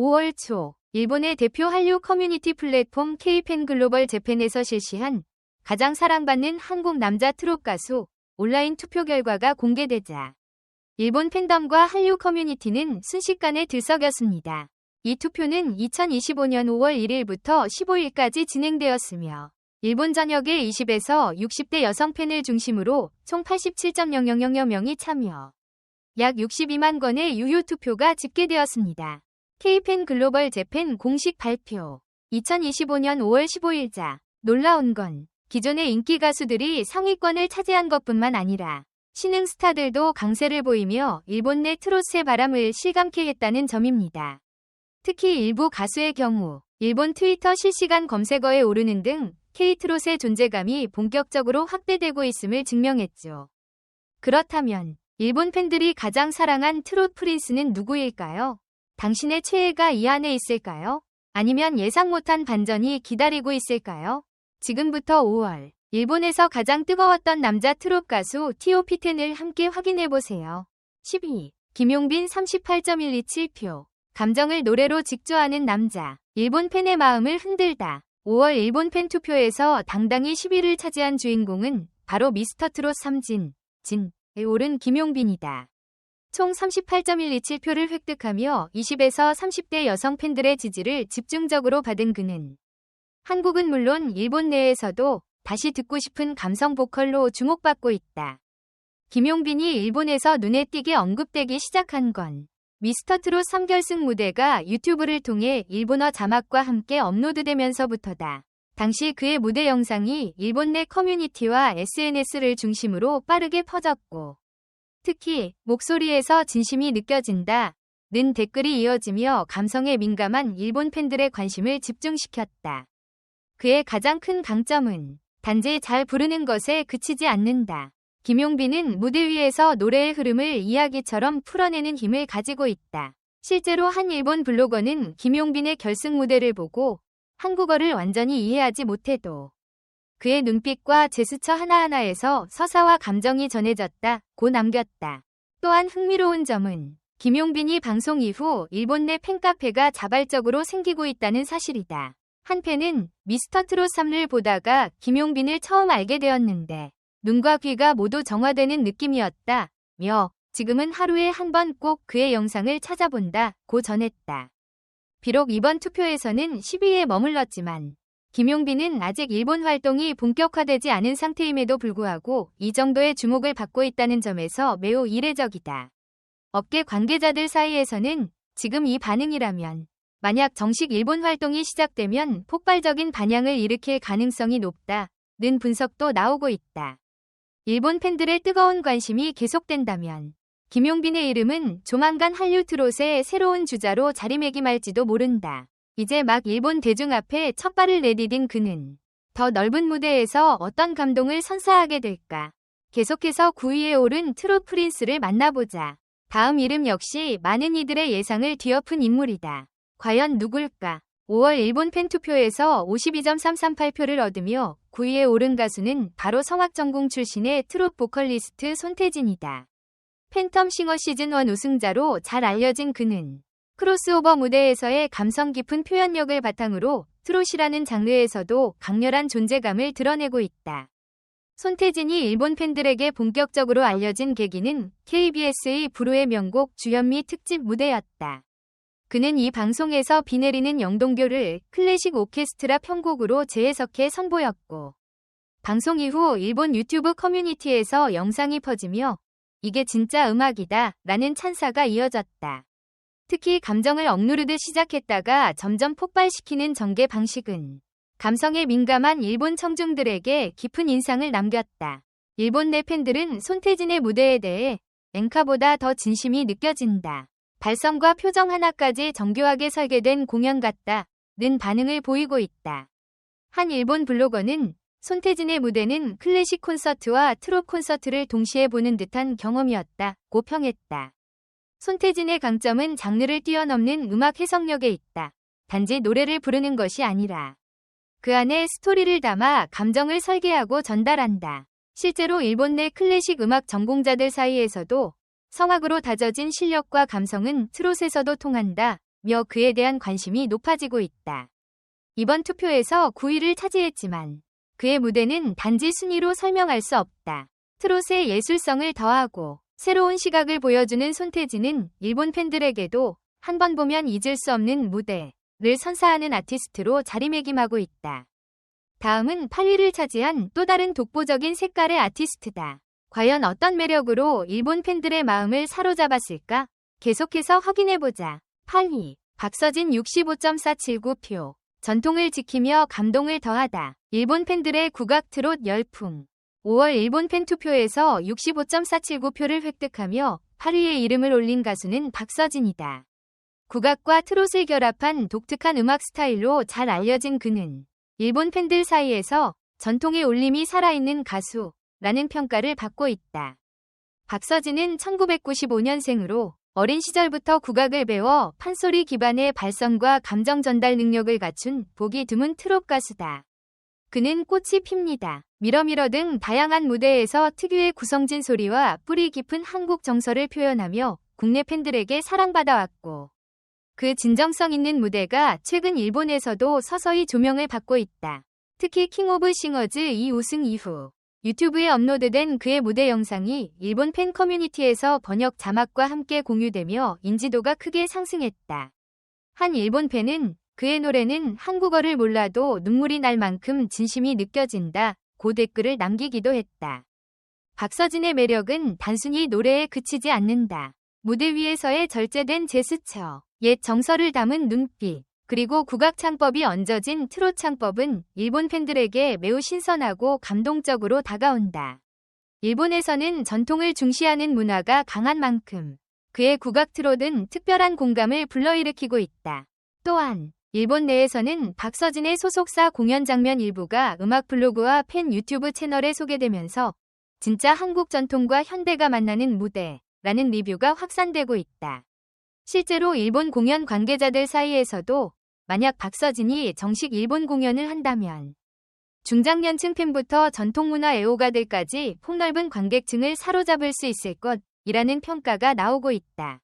5월 초 일본의 대표 한류 커뮤니티 플랫폼 K팬 글로벌 재팬에서 실시한 가장 사랑받는 한국 남자 트롯 가수 온라인 투표 결과가 공개되자 일본 팬덤과 한류 커뮤니티는 순식간에 들썩였습니다. 이 투표는 2025년 5월 1일부터 15일까지 진행되었으며 일본 전역의 20에서 60대 여성 팬을 중심으로 총 87.000여 명이 참여. 약 62만 건의 유효 투표가 집계되었습니다. K팬 글로벌 재팬 공식 발표. 2025년 5월 15일자. 놀라운 건 기존의 인기 가수들이 상위권을 차지한 것뿐만 아니라 신흥 스타들도 강세를 보이며 일본 내 트로트의 바람을 실감케 했다는 점입니다. 특히 일부 가수의 경우 일본 트위터 실시간 검색어에 오르는 등 K트롯의 존재감이 본격적으로 확대되고 있음을 증명했죠. 그렇다면 일본 팬들이 가장 사랑한 트롯 프린스는 누구일까요? 당신의 최애가 이 안에 있을까요? 아니면 예상 못한 반전이 기다리고 있을까요? 지금부터 5월 일본에서 가장 뜨거웠던 남자 트롯 가수 T.O.P10을 함께 확인해보세요. 12. 김용빈 38.127표 감정을 노래로 직조하는 남자 일본 팬의 마음을 흔들다. 5월 일본 팬 투표에서 당당히 10위를 차지한 주인공은 바로 미스터 트롯 3진, 진에 오른 김용빈이다. 총 38.127표를 획득하며 20에서 30대 여성 팬들의 지지를 집중적으로 받은 그는 한국은 물론 일본 내에서도 다시 듣고 싶은 감성 보컬로 주목받고 있다. 김용빈이 일본에서 눈에 띄게 언급되기 시작한 건 미스터 트롯 3결승 무대가 유튜브를 통해 일본어 자막과 함께 업로드되면서부터다. 당시 그의 무대 영상이 일본 내 커뮤니티와 SNS를 중심으로 빠르게 퍼졌고 특히 목소리에서 진심이 느껴진다. 는 댓글이 이어지며 감성에 민감한 일본 팬들의 관심을 집중시켰다. 그의 가장 큰 강점은 단지 잘 부르는 것에 그치지 않는다. 김용빈은 무대 위에서 노래의 흐름을 이야기처럼 풀어내는 힘을 가지고 있다. 실제로 한 일본 블로거는 김용빈의 결승 무대를 보고 한국어를 완전히 이해하지 못해도 그의 눈빛과 제스처 하나하나에서 서사와 감정이 전해졌다 고 남겼다. 또한 흥미로운 점은 김용빈이 방송 이후 일본 내 팬카페가 자발적으로 생기고 있다는 사실이다. 한 팬은 미스터 트롯 3를 보다가 김용빈을 처음 알게 되었는데 눈과 귀가 모두 정화되는 느낌이었다. 며 지금은 하루에 한 번 꼭 그의 영상을 찾아본다. 고 전했다. 비록 이번 투표에서는 10위에 머물렀지만 김용빈은 아직 일본 활동이 본격화되지 않은 상태임에도 불구하고 이 정도의 주목을 받고 있다는 점에서 매우 이례적이다. 업계 관계자들 사이에서는 지금 이 반응이라면 만약 정식 일본 활동이 시작되면 폭발적인 반향을 일으킬 가능성이 높다 는 분석도 나오고 있다. 일본 팬들의 뜨거운 관심이 계속된다면 김용빈의 이름은 조만간 한류 트롯의 새로운 주자로 자리매김할지도 모른다. 이제 막 일본 대중 앞에 첫 발을 내디딘 그는 더 넓은 무대에서 어떤 감동을 선사하게 될까. 계속해서 9위에 오른 트롯 프린스를 만나보자. 다음 이름 역시 많은 이들의 예상을 뒤엎은 인물이다. 과연 누굴까? 5월 일본 팬투표에서 52.338표를 얻으며 9위에 오른 가수는 바로 성악전공 출신의 트롯 보컬리스트 손태진이다. 팬텀 싱어 시즌1 우승자로 잘 알려진 그는 크로스오버 무대에서의 감성 깊은 표현력을 바탕으로 트롯이라는 장르에서도 강렬한 존재감을 드러내고 있다. 손태진이 일본 팬들에게 본격적으로 알려진 계기는 KBS의 불후의 명곡 주현미 특집 무대였다. 그는 이 방송에서 비 내리는 영동교를 클래식 오케스트라 편곡으로 재해석해 선보였고 방송 이후 일본 유튜브 커뮤니티에서 영상이 퍼지며 이게 진짜 음악이다 라는 찬사가 이어졌다. 특히 감정을 억누르듯 시작했다가 점점 폭발시키는 전개 방식은 감성에 민감한 일본 청중들에게 깊은 인상을 남겼다. 일본 내 팬들은 손태진의 무대에 대해 앵카보다 더 진심이 느껴진다. 발성과 표정 하나까지 정교하게 설계된 공연 같다. 는 반응을 보이고 있다. 한 일본 블로거는 손태진의 무대는 클래식 콘서트와 트롯 콘서트를 동시에 보는 듯한 경험이었다. 고 평했다. 손태진의 강점은 장르를 뛰어넘는 음악 해석력에 있다. 단지 노래를 부르는 것이 아니라 그 안에 스토리를 담아 감정을 설계하고 전달한다. 실제로 일본 내 클래식 음악 전공자들 사이에서도 성악으로 다져진 실력과 감성은 트롯에서도 통한다. 며 그에 대한 관심이 높아지고 있다. 이번 투표에서 9위를 차지했지만 그의 무대는 단지 순위로 설명할 수 없다. 트롯의 예술성을 더하고 새로운 시각을 보여주는 손태진은 일본 팬들에게도 한 번 보면 잊을 수 없는 무대를 선사하는 아티스트로 자리매김하고 있다. 다음은 8위를 차지한 또 다른 독보적인 색깔의 아티스트다. 과연 어떤 매력으로 일본 팬들의 마음을 사로잡았을까? 계속해서 확인해보자. 8위 박서진 65.479표 전통을 지키며 감동을 더하다. 일본 팬들의 국악 트롯 열풍 5월 일본 팬 투표에서 65.479표를 획득하며 8위에 이름을 올린 가수는 박서진이다. 국악과 트롯을 결합한 독특한 음악 스타일로 잘 알려진 그는 일본 팬들 사이에서 전통의 울림이 살아있는 가수라는 평가를 받고 있다. 박서진은 1995년생으로 어린 시절부터 국악을 배워 판소리 기반의 발성과 감정 전달 능력을 갖춘 보기 드문 트롯 가수다. 그는 꽃이 핍니다. 미러미러 등 다양한 무대에서 특유의 구성진 소리와 뿌리 깊은 한국 정서를 표현하며 국내 팬들에게 사랑받아왔고 그 진정성 있는 무대가 최근 일본에서도 서서히 조명을 받고 있다. 특히 킹 오브 싱어즈 이 우승 이후 유튜브에 업로드된 그의 무대 영상이 일본 팬 커뮤니티에서 번역 자막과 함께 공유되며 인지도가 크게 상승했다. 한 일본 팬은 그의 노래는 한국어를 몰라도 눈물이 날 만큼 진심이 느껴진다. 고 댓글을 남기기도 했다. 박서진의 매력은 단순히 노래에 그치지 않는다. 무대 위에서의 절제된 제스처, 옛 정서를 담은 눈빛, 그리고 국악 창법이 얹어진 트롯 창법은 일본 팬들에게 매우 신선하고 감동적으로 다가온다. 일본에서는 전통을 중시하는 문화가 강한 만큼 그의 국악 트롯은 특별한 공감을 불러일으키고 있다. 또한 일본 내에서는 박서진의 소속사 공연 장면 일부가 음악 블로그와 팬 유튜브 채널에 소개되면서 진짜 한국 전통과 현대가 만나는 무대라는 리뷰가 확산되고 있다. 실제로 일본 공연 관계자들 사이에서도 만약 박서진이 정식 일본 공연을 한다면 중장년층 팬부터 전통문화 애호가들까지 폭넓은 관객층을 사로잡을 수 있을 것이라는 평가가 나오고 있다.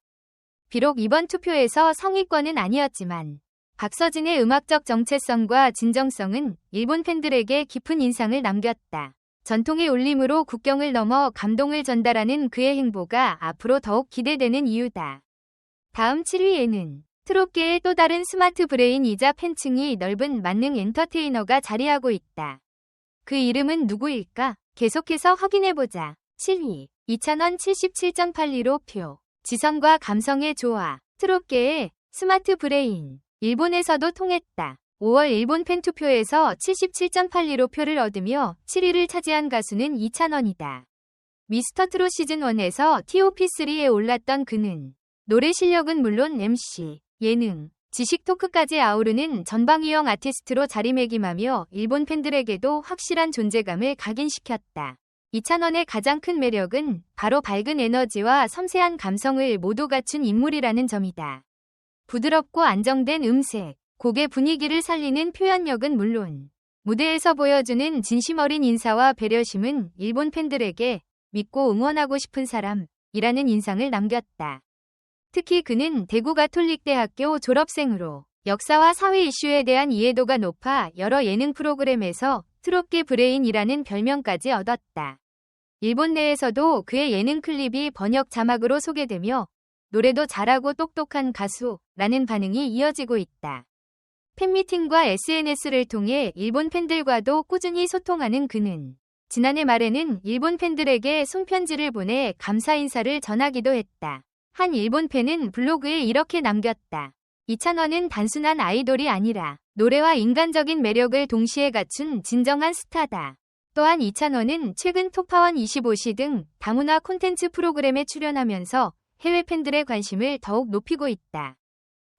비록 이번 투표에서 성위권은 아니었지만 박서진의 음악적 정체성과 진정성은 일본 팬들에게 깊은 인상을 남겼다. 전통의 울림으로 국경을 넘어 감동을 전달하는 그의 행보가 앞으로 더욱 기대되는 이유다. 다음 7위에는 트롯계의 또 다른 스마트 브레인이자 팬층이 넓은 만능 엔터테이너가 자리하고 있다. 그 이름은 누구일까? 계속해서 확인해보자. 7위 2,000원 77.82로 표 지성과 감성의 조화 트롯계의 스마트 브레인 일본에서도 통했다. 5월 일본 팬 투표에서 77.82로 표를 얻으며 7위를 차지한 가수는 2,000원이다. 미스터 트롯 시즌1에서 TOP3에 올랐던 그는 노래 실력은 물론 MC, 예능, 지식 토크까지 아우르는 전방위형 아티스트로 자리매김하며 일본 팬들에게도 확실한 존재감을 각인시켰다. 이찬원의 가장 큰 매력은 바로 밝은 에너지와 섬세한 감성을 모두 갖춘 인물이라는 점이다. 부드럽고 안정된 음색, 곡의 분위기를 살리는 표현력은 물론 무대에서 보여주는 진심 어린 인사와 배려심은 일본 팬들에게 믿고 응원하고 싶은 사람이라는 인상을 남겼다. 특히 그는 대구 가톨릭대학교 졸업생으로 역사와 사회 이슈에 대한 이해도가 높아 여러 예능 프로그램에서 트롯계 브레인이라는 별명까지 얻었다. 일본 내에서도 그의 예능 클립이 번역 자막으로 소개되며 노래도 잘하고 똑똑한 가수라는 반응이 이어지고 있다. 팬미팅과 SNS를 통해 일본 팬들과도 꾸준히 소통하는 그는 지난해 말에는 일본 팬들에게 손편지를 보내 감사 인사를 전하기도 했다. 한 일본 팬은 블로그에 이렇게 남겼다. 이찬원은 단순한 아이돌이 아니라 노래와 인간적인 매력을 동시에 갖춘 진정한 스타다. 또한 이찬원은 최근 톱파원 25시 등 다문화 콘텐츠 프로그램에 출연하면서 해외 팬들의 관심을 더욱 높이고 있다.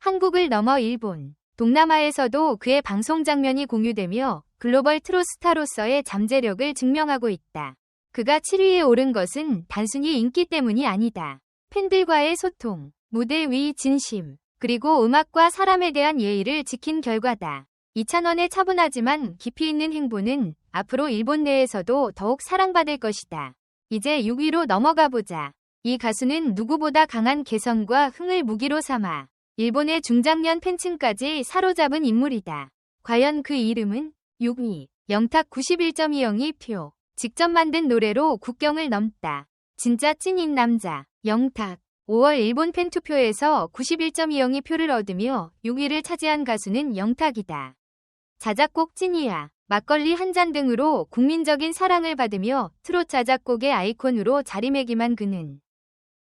한국을 넘어 일본, 동남아에서도 그의 방송 장면이 공유되며 글로벌 트로스타로서의 잠재력을 증명하고 있다. 그가 7위에 오른 것은 단순히 인기 때문이 아니다. 팬들과의 소통, 무대 위 진심, 그리고 음악과 사람에 대한 예의를 지킨 결과다. 이찬원의 차분하지만 깊이 있는 행보는 앞으로 일본 내에서도 더욱 사랑받을 것이다. 이제 6위로 넘어가 보자. 이 가수는 누구보다 강한 개성과 흥을 무기로 삼아 일본의 중장년 팬층까지 사로잡은 인물이다. 과연 그 이름은 6위 영탁 91.20이 표 직접 만든 노래로 국경을 넘다. 진짜 찐인 남자 영탁 5월 일본 팬 투표에서 91.20이 표를 얻으며 6위를 차지한 가수는 영탁이다. 자작곡 찐이야, 막걸리 한 잔 등으로 국민적인 사랑을 받으며 트롯 자작곡의 아이콘으로 자리매김한 그는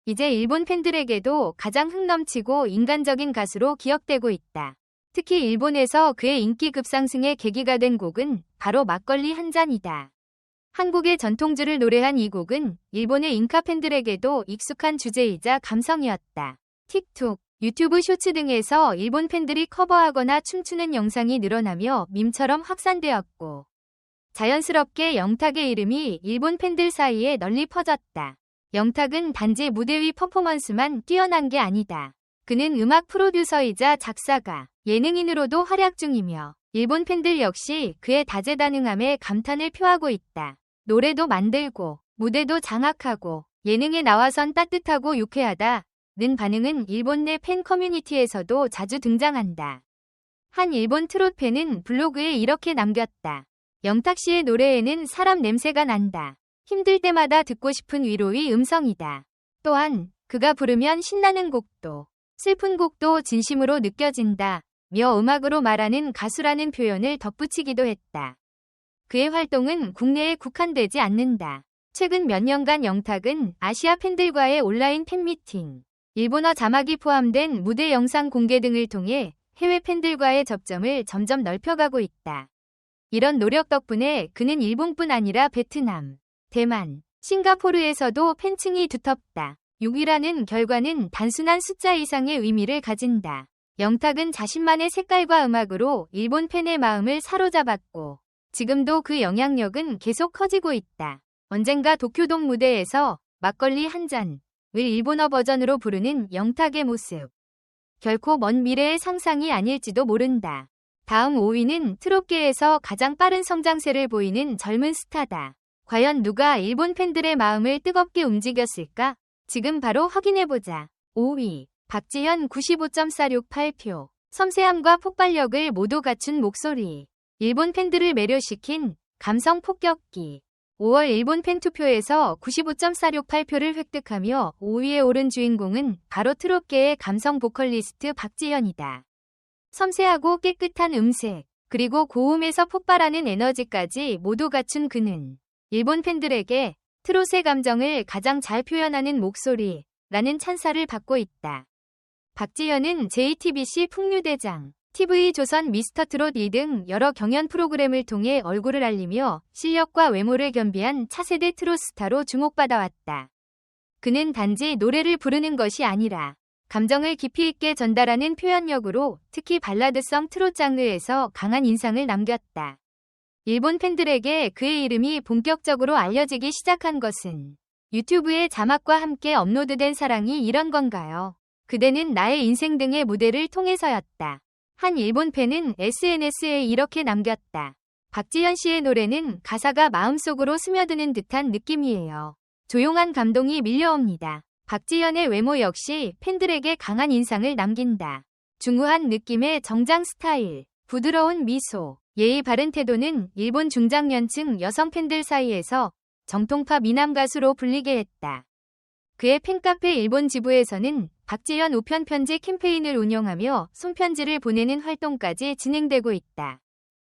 이제 일본 팬들에게도 가장 흥넘치고 인간적인 가수로 기억되고 있다. 특히 일본에서 그의 인기 급상승의 계기가 된 곡은 바로 막걸리 한 잔이다. 한국의 전통주를 노래한 이 곡은 일본의 인카 팬들에게도 익숙한 주제이자 감성이었다. 틱톡, 유튜브 쇼츠 등에서 일본 팬들이 커버하거나 춤추는 영상이 늘어나며 밈처럼 확산되었고 자연스럽게 영탁의 이름이 일본 팬들 사이에 널리 퍼졌다. 영탁은 단지 무대 위 퍼포먼스만 뛰어난 게 아니다. 그는 음악 프로듀서이자 작사가, 예능인으로도 활약 중이며 일본 팬들 역시 그의 다재다능함에 감탄을 표하고 있다. 노래도 만들고 무대도 장악하고 예능에 나와선 따뜻하고 유쾌하다. 는 반응은 일본 내 팬 커뮤니티에서도 자주 등장한다. 한 일본 트롯 팬은 블로그에 이렇게 남겼다. 영탁 씨의 노래에는 사람 냄새가 난다. 힘들 때마다 듣고 싶은 위로의 음성이다. 또한 그가 부르면 신나는 곡도 슬픈 곡도 진심으로 느껴진다. 며 음악으로 말하는 가수라는 표현을 덧붙이기도 했다. 그의 활동은 국내에 국한되지 않는다. 최근 몇 년간 영탁은 아시아 팬들과의 온라인 팬미팅, 일본어 자막이 포함된 무대 영상 공개 등을 통해 해외 팬들과의 접점을 점점 넓혀가고 있다. 이런 노력 덕분에 그는 일본뿐 아니라 베트남, 대만, 싱가포르에서도 팬층이 두텁다. 6위라는 결과는 단순한 숫자 이상의 의미를 가진다. 영탁은 자신만의 색깔과 음악으로 일본 팬의 마음을 사로잡았고 지금도 그 영향력은 계속 커지고 있다. 언젠가 도쿄돔 무대에서 막걸리 한 잔을 일본어 버전으로 부르는 영탁의 모습. 결코 먼 미래의 상상이 아닐지도 모른다. 다음 5위는 트롯계에서 가장 빠른 성장세를 보이는 젊은 스타다. 과연 누가 일본 팬들의 마음을 뜨겁게 움직였을까? 지금 바로 확인해보자. 5위 박지현 95.468표 섬세함과 폭발력을 모두 갖춘 목소리 일본 팬들을 매료시킨 감성 폭격기 5월 일본 팬 투표에서 95.468표를 획득하며 5위에 오른 주인공은 바로 트롯계의 감성 보컬리스트 박지현이다. 섬세하고 깨끗한 음색, 그리고 고음에서 폭발하는 에너지까지 모두 갖춘 그는 일본 팬들에게 트롯의 감정을 가장 잘 표현하는 목소리라는 찬사를 받고 있다. 박지현은 JTBC 풍류대장, TV조선 미스터트롯 2등 여러 경연 프로그램을 통해 얼굴을 알리며 실력과 외모를 겸비한 차세대 트롯 스타로 주목받아왔다. 그는 단지 노래를 부르는 것이 아니라 감정을 깊이 있게 전달하는 표현력으로 특히 발라드성 트롯 장르에서 강한 인상을 남겼다. 일본 팬들에게 그의 이름이 본격적으로 알려지기 시작한 것은 유튜브에 자막과 함께 업로드된 사랑이 이런 건가요? 그대는 나의 인생 등의 무대를 통해서였다. 한 일본 팬은 SNS에 이렇게 남겼다. 박지현 씨의 노래는 가사가 마음속으로 스며드는 듯한 느낌이에요. 조용한 감동이 밀려옵니다. 박지현의 외모 역시 팬들에게 강한 인상을 남긴다. 중후한 느낌의 정장 스타일, 부드러운 미소, 예의 바른 태도는 일본 중장년층 여성 팬들 사이에서 정통파 미남 가수로 불리게 했다. 그의 팬카페 일본 지부에서는 박지현 우편 편지 캠페인을 운영하며 손편지를 보내는 활동까지 진행되고 있다.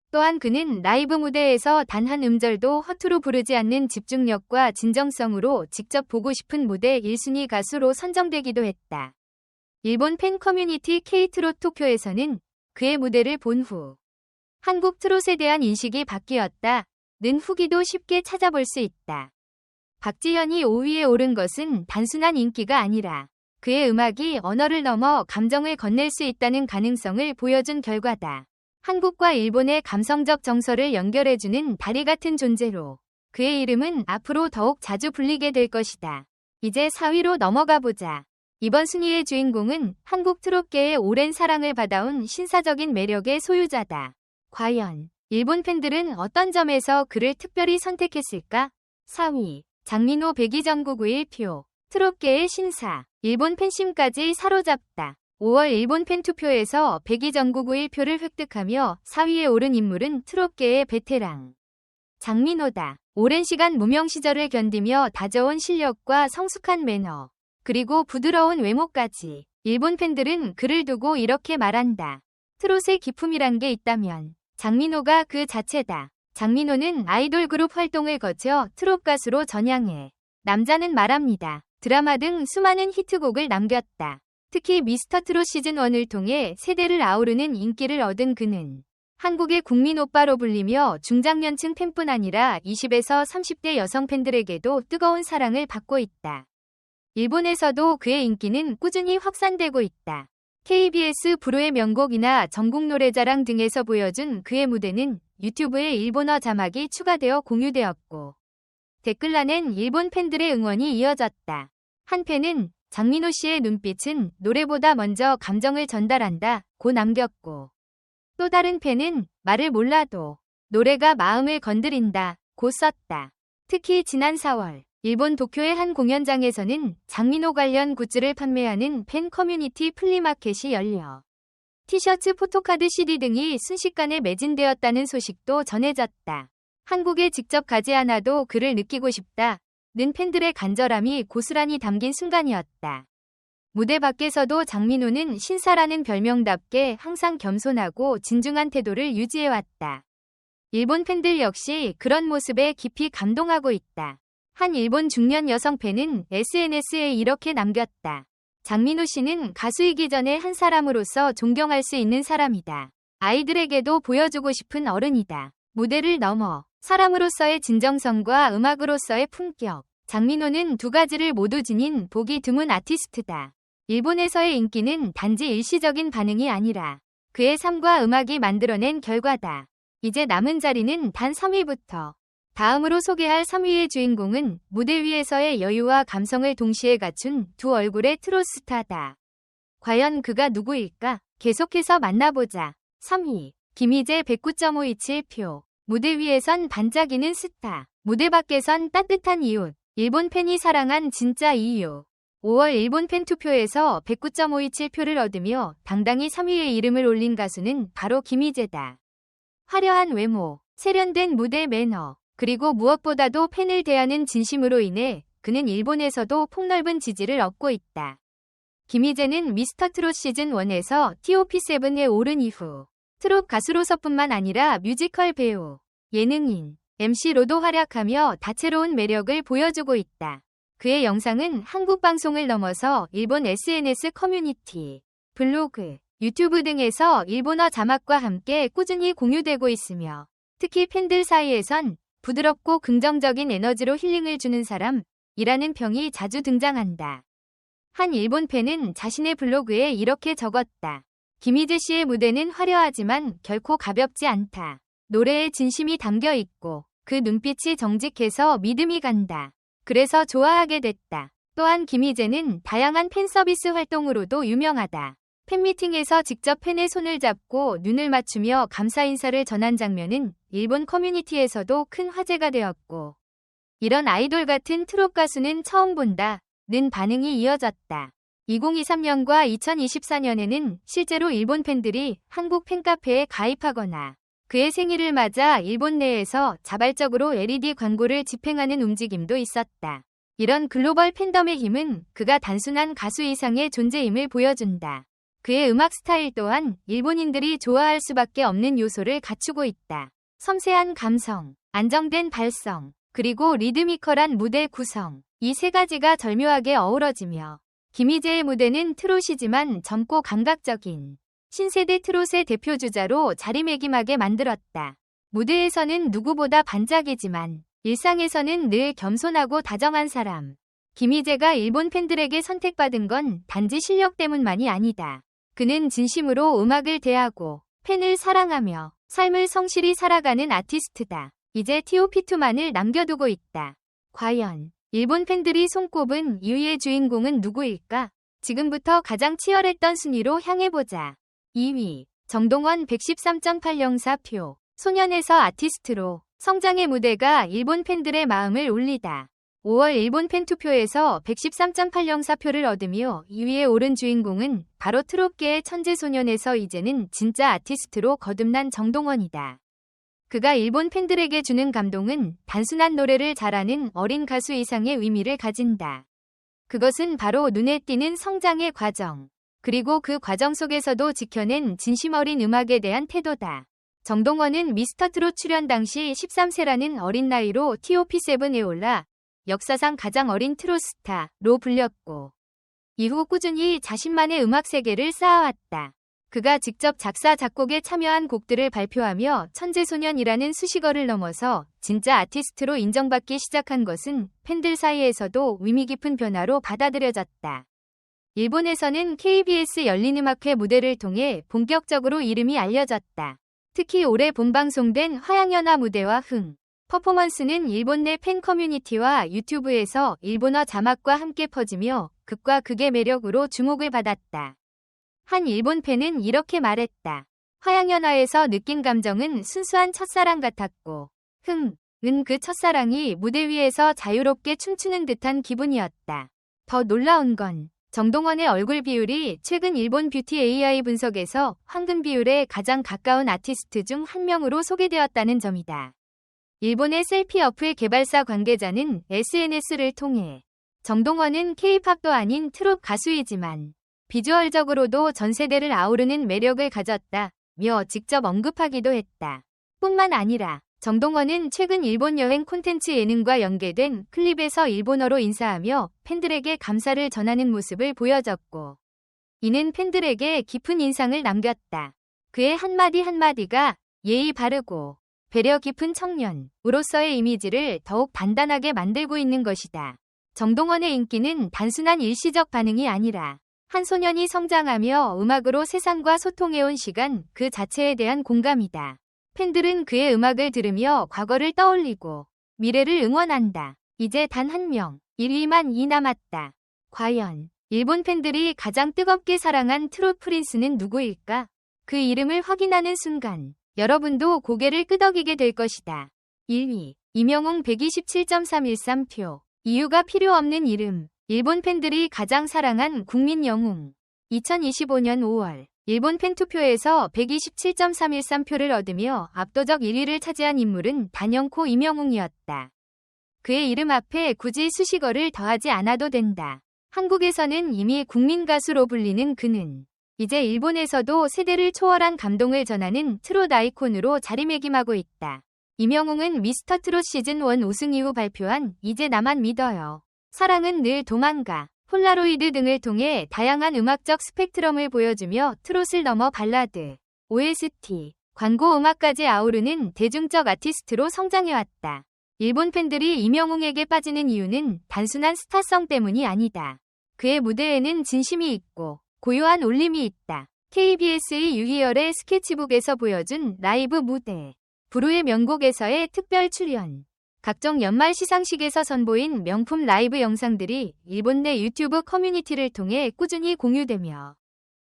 또한 그는 라이브 무대에서 단 한 음절도 허투루 부르지 않는 집중력과 진정성으로 직접 보고 싶은 무대 1순위 가수로 선정되기도 했다. 일본 팬 커뮤니티 K트롯 토쿄에서는 그의 무대를 본 후 한국 트롯에 대한 인식이 바뀌었다. 는 후기도 쉽게 찾아볼 수 있다. 박지현이 5위에 오른 것은 단순한 인기가 아니라 그의 음악이 언어를 넘어 감정을 건넬 수 있다는 가능성을 보여준 결과다. 한국과 일본의 감성적 정서를 연결해주는 다리 같은 존재로 그의 이름은 앞으로 더욱 자주 불리게 될 것이다. 이제 4위로 넘어가 보자. 이번 순위의 주인공은 한국 트롯계의 오랜 사랑을 받아온 신사적인 매력의 소유자다. 과연 일본 팬들은 어떤 점에서 그를 특별히 선택했을까? 4위 장민호 백이전구 9일표 트롯계의 신사 일본 팬심까지 사로잡다. 5월 일본 팬 투표에서 102 전국 1표를 획득하며 4위에 오른 인물은 트롯계의 베테랑 장민호다. 오랜 시간 무명 시절을 견디며 다져온 실력과 성숙한 매너, 그리고 부드러운 외모까지 일본 팬들은 그를 두고 이렇게 말한다. 트롯의 기품이란 게 있다면 장민호가 그 자체다. 장민호는 아이돌 그룹 활동을 거쳐 트롯 가수로 전향해 남자는 말합니다. 드라마 등 수많은 히트곡을 남겼다. 특히 미스터 트롯 시즌1을 통해 세대를 아우르는 인기를 얻은 그는 한국의 국민 오빠로 불리며 중장년층 팬뿐 아니라 20에서 30대 여성 팬들에게도 뜨거운 사랑을 받고 있다. 일본에서도 그의 인기는 꾸준히 확산되고 있다. KBS 브로의 명곡이나 전국 노래자랑 등에서 보여준 그의 무대는 유튜브에 일본어 자막이 추가되어 공유되었고 댓글란엔 일본 팬들의 응원이 이어졌다. 한 팬은 장민호 씨의 눈빛은 노래보다 먼저 감정을 전달한다 고 남겼고 또 다른 팬은 말을 몰라도 노래가 마음을 건드린다 고 썼다. 특히 지난 4월 일본 도쿄의 한 공연장에서는 장민호 관련 굿즈를 판매하는 팬 커뮤니티 플리마켓이 열려 티셔츠, 포토카드, CD 등이 순식간에 매진되었다는 소식도 전해졌다. 한국에 직접 가지 않아도 그를 느끼고 싶다. 는 팬들의 간절함이 고스란히 담긴 순간이었다. 무대 밖에서도 장민호는 신사라는 별명답게 항상 겸손하고 진중한 태도를 유지해왔다. 일본 팬들 역시 그런 모습에 깊이 감동하고 있다. 한 일본 중년 여성 팬은 SNS에 이렇게 남겼다. 장민호 씨는 가수이기 전에 한 사람으로서 존경할 수 있는 사람이다. 아이들에게도 보여주고 싶은 어른이다. 무대를 넘어 사람으로서의 진정성과 음악으로서의 품격. 장민호는 두 가지를 모두 지닌 보기 드문 아티스트다. 일본에서의 인기는 단지 일시적인 반응이 아니라 그의 삶과 음악이 만들어낸 결과다. 이제 남은 자리는 단 3위부터 다음으로 소개할 3위의 주인공은 무대 위에서의 여유와 감성을 동시에 갖춘 두 얼굴의 트롯 스타다. 과연 그가 누구일까? 계속해서 만나보자. 3위 김희재 109.527표 무대 위에선 반짝이는 스타 무대 밖에선 따뜻한 이웃 일본 팬이 사랑한 진짜 이유 5월 일본 팬 투표에서 109.527표를 얻으며 당당히 3위에 이름을 올린 가수는 바로 김희재다. 화려한 외모, 세련된 무대 매너, 그리고 무엇보다도 팬을 대하는 진심으로 인해 그는 일본에서도 폭넓은 지지를 얻고 있다. 김희재는 미스터 트롯 시즌 1에서 TOP7에 오른 이후 트롯 가수로서뿐만 아니라 뮤지컬 배우, 예능인, MC로도 활약하며 다채로운 매력을 보여주고 있다. 그의 영상은 한국 방송을 넘어서 일본 SNS 커뮤니티, 블로그, 유튜브 등에서 일본어 자막과 함께 꾸준히 공유되고 있으며 특히 팬들 사이에선 부드럽고 긍정적인 에너지로 힐링을 주는 사람이라는 평이 자주 등장한다. 한 일본 팬은 자신의 블로그에 이렇게 적었다. 김희재 씨의 무대는 화려하지만 결코 가볍지 않다. 노래에 진심이 담겨 있고 그 눈빛이 정직해서 믿음이 간다. 그래서 좋아하게 됐다. 또한 김희재는 다양한 팬 서비스 활동으로도 유명하다. 팬미팅에서 직접 팬의 손을 잡고 눈을 맞추며 감사 인사를 전한 장면은 일본 커뮤니티에서도 큰 화제가 되었고 이런 아이돌 같은 트롯 가수는 처음 본다. 는 반응이 이어졌다. 2023년과 2024년에는 실제로 일본 팬들이 한국 팬카페에 가입하거나 그의 생일을 맞아 일본 내에서 자발적으로 LED 광고를 집행하는 움직임도 있었다. 이런 글로벌 팬덤의 힘은 그가 단순한 가수 이상의 존재임을 보여준다. 그의 음악 스타일 또한 일본인들이 좋아할 수밖에 없는 요소를 갖추고 있다. 섬세한 감성, 안정된 발성, 그리고 리드미컬한 무대 구성. 이 세 가지가 절묘하게 어우러지며 김희재의 무대는 트롯이지만 젊고 감각적인 신세대 트롯의 대표주자로 자리매김하게 만들었다. 무대에서는 누구보다 반짝이지만 일상에서는 늘 겸손하고 다정한 사람. 김희재가 일본 팬들에게 선택받은 건 단지 실력 때문만이 아니다. 그는 진심으로 음악을 대하고 팬을 사랑하며 삶을 성실히 살아가는 아티스트다. 이제 TOP2만을 남겨두고 있다. 과연 일본 팬들이 손꼽은 2위의 주인공은 누구일까? 지금부터 가장 치열했던 순위로 향해보자. 2위 정동원 113.804표 소년에서 아티스트로 성장의 무대가 일본 팬들의 마음을 울리다. 5월 일본 팬투표에서 113.804표를 얻으며 2위에 오른 주인공은 바로 트롯계의 천재소년에서 이제는 진짜 아티스트로 거듭난 정동원이다. 그가 일본 팬들에게 주는 감동은 단순한 노래를 잘하는 어린 가수 이상의 의미를 가진다. 그것은 바로 눈에 띄는 성장의 과정, 그리고 그 과정 속에서도 지켜낸 진심 어린 음악에 대한 태도다. 정동원은 미스터트롯 출연 당시 13세라는 어린 나이로 TOP7에 올라 역사상 가장 어린 트롯 스타로 불렸고 이후 꾸준히 자신만의 음악 세계를 쌓아왔다. 그가 직접 작사 작곡에 참여한 곡들을 발표하며 천재소년이라는 수식어를 넘어서 진짜 아티스트로 인정받기 시작한 것은 팬들 사이에서도 의미 깊은 변화로 받아들여졌다. 일본에서는 KBS 열린음악회 무대를 통해 본격적으로 이름이 알려졌다. 특히 올해 본방송된 화양연화 무대와 흥, 퍼포먼스는 일본 내 팬 커뮤니티와 유튜브에서 일본어 자막과 함께 퍼지며 극과 극의 매력으로 주목을 받았다. 한 일본 팬은 이렇게 말했다. 화양연화에서 느낀 감정은 순수한 첫사랑 같았고, 흥, 은 그 첫사랑이 무대 위에서 자유롭게 춤추는 듯한 기분이었다. 더 놀라운 건 정동원의 얼굴 비율이 최근 일본 뷰티 AI 분석에서 황금 비율에 가장 가까운 아티스트 중 한 명으로 소개되었다는 점이다. 일본의 셀피 어플 개발사 관계자는 SNS를 통해 정동원은 K-팝도 아닌 트롯 가수이지만 비주얼적으로도 전 세대를 아우르는 매력을 가졌다며 직접 언급하기도 했다. 뿐만 아니라 정동원은 최근 일본 여행 콘텐츠 예능과 연계된 클립에서 일본어로 인사하며 팬들에게 감사를 전하는 모습을 보여줬고 이는 팬들에게 깊은 인상을 남겼다. 그의 한마디 한마디가 예의 바르고 배려 깊은 청년으로서의 이미지를 더욱 단단하게 만들고 있는 것이다. 정동원의 인기는 단순한 일시적 반응이 아니라 한 소년이 성장하며 음악으로 세상과 소통해온 시간 그 자체에 대한 공감이다. 팬들은 그의 음악을 들으며 과거를 떠올리고 미래를 응원한다. 이제 단 한 명, 1위만 이 남았다. 과연 일본 팬들이 가장 뜨겁게 사랑한 트롯 프린스는 누구일까? 그 이름을 확인하는 순간 여러분도 고개를 끄덕이게 될 것이다. 1위 이명웅 127.313표 이유가 필요 없는 이름 일본 팬들이 가장 사랑한 국민 영웅 2025년 5월 일본 팬투표에서 127.313표를 얻으며 압도적 1위를 차지한 인물은 단연코 이명웅이었다. 그의 이름 앞에 굳이 수식어를 더하지 않아도 된다. 한국에서는 이미 국민 가수로 불리는 그는 이제 일본에서도 세대를 초월한 감동을 전하는 트롯 아이콘으로 자리매김하고 있다. 이명웅은 미스터 트롯 시즌 1 우승 이후 발표한 이제 나만 믿어요. 사랑은 늘 도망가. 폴라로이드 등을 통해 다양한 음악적 스펙트럼을 보여주며 트롯을 넘어 발라드, OST, 광고 음악까지 아우르는 대중적 아티스트로 성장해왔다. 일본 팬들이 이명웅에게 빠지는 이유는 단순한 스타성 때문이 아니다. 그의 무대에는 진심이 있고 고요한 울림이 있다. KBS의 유희열의 스케치북에서 보여준 라이브 무대, 부르의 명곡에서의 특별 출연, 각종 연말 시상식에서 선보인 명품 라이브 영상들이 일본 내 유튜브 커뮤니티를 통해 꾸준히 공유되며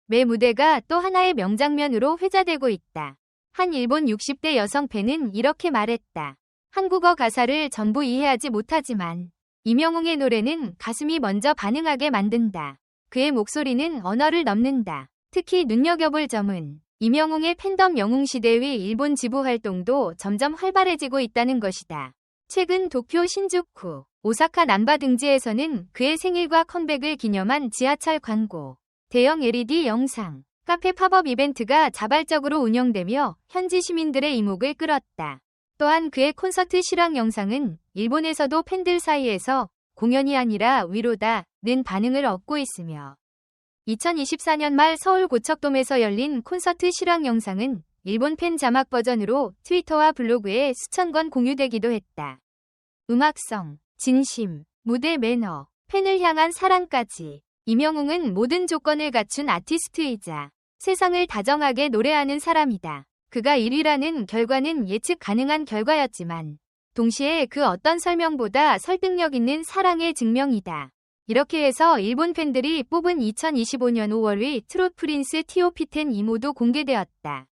매 무대가 또 하나의 명장면으로 회자되고 있다. 한 일본 60대 여성 팬은 이렇게 말했다. 한국어 가사를 전부 이해하지 못하지만 이명웅의 노래는 가슴이 먼저 반응하게 만든다. 그의 목소리는 언어를 넘는다. 특히 눈여겨볼 점은 이명웅의 팬덤 영웅시대의 일본 지부 활동도 점점 활발해지고 있다는 것이다. 최근 도쿄 신주쿠, 오사카 남바 등지에서는 그의 생일과 컴백을 기념한 지하철 광고, 대형 LED 영상, 카페 팝업 이벤트가 자발적으로 운영되며 현지 시민들의 이목을 끌었다. 또한 그의 콘서트 실황 영상은 일본에서도 팬들 사이에서 공연이 아니라 위로다 는 반응을 얻고 있으며 2024년 말 서울 고척돔에서 열린 콘서트 실황 영상은 일본 팬 자막 버전으로 트위터와 블로그에 수천 건 공유되기도 했다. 음악성, 진심, 무대 매너, 팬을 향한 사랑까지 이명웅은 모든 조건을 갖춘 아티스트이자 세상을 다정하게 노래하는 사람이다. 그가 1위라는 결과는 예측 가능한 결과였지만 동시에 그 어떤 설명보다 설득력 있는 사랑의 증명이다. 이렇게 해서 일본 팬들이 뽑은 2025년 5월의 트롯 프린스 TOP10 이모도 공개되었다.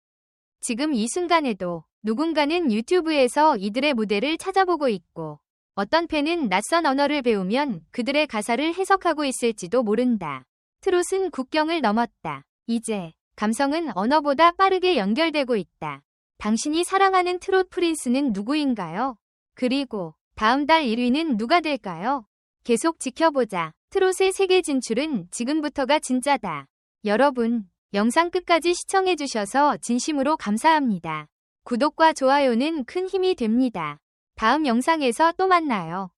지금 이 순간에도 누군가는 유튜브에서 이들의 무대를 찾아보고 있고 어떤 팬은 낯선 언어를 배우면 그들의 가사를 해석하고 있을지도 모른다. 트롯은 국경을 넘었다. 이제 감성은 언어보다 빠르게 연결되고 있다. 당신이 사랑하는 트롯 프린스는 누구인가요? 그리고 다음 달 1위는 누가 될까요? 계속 지켜보자. 트롯의 세계 진출은 지금부터가 진짜다. 여러분, 영상 끝까지 시청해주셔서 진심으로 감사합니다. 구독과 좋아요는 큰 힘이 됩니다. 다음 영상에서 또 만나요.